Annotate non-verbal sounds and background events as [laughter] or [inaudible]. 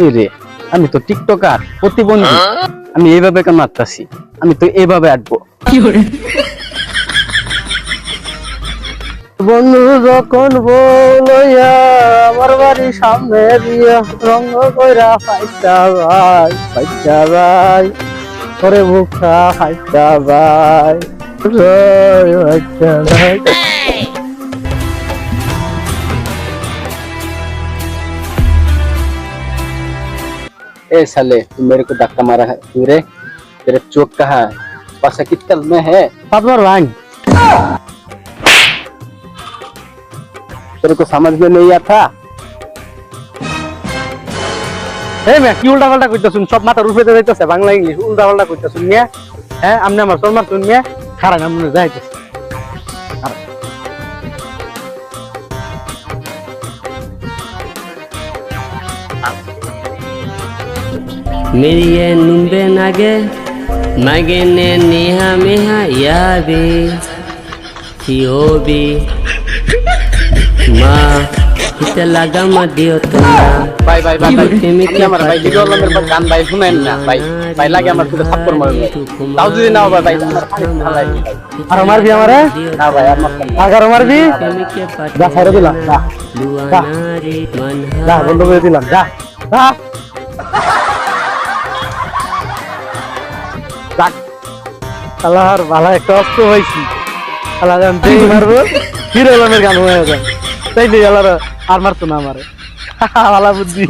এই রে আমি তো টিকটকার প্রতিবন্ধী। আমি এইভাবে কেন আটতাছি আমি তো এইভাবে আটবো। বন্ধু যখন বলইয়া আমার বাড়ির সামনে দিয়া রঙ্গ কইরা ফাইটা ভাই ফাইটা ভাই করে বুকা ফাইটা ভাই ফাইটা ভাই। ए साले तू मेरे को धक्का मारा है तू रे तेरे चोक कहाँ है पासा कितना में है पापा भाई तेरे को समझ में नहीं आता এই মিয়া কি উল্টা পাল্টা কইতাছুন সব মাথার উপরে যাইতেছে বাংলা ইংলিশ উল্টা পাল্টা কইতাছুন মিয়া হ্যাঁ আমনে আমার সরমার শুন মিয়া খারাপ আমনে যাইতেছে Miriye numbe nage magene neha meha yabe Hiobi Ma Kita laga ma dio tona ভাই ভাই ভাই ভাই তুমি আপনি আমার ভাই ভিডিও আলমের পর গান ভাই শুনেন না ভাই ভাই লাগে আমার মারবে তাও যদি না হবে ভাই ভাই। আর মারবি আমারে না ভাই আর না মারবি যা ছেড়ে দিলাম যা যা বন্ধ করে দিলাম যা যা আল্লাহর ভালো একটা অস্ত্র হয়েছি আল্লাহ জানতে মারবো, হিরো আলমের গান হয়ে যায় তাই দিয়ে আল্লাহ আর মারতো না আমারে। [laughs] ভালো বুদ্ধি।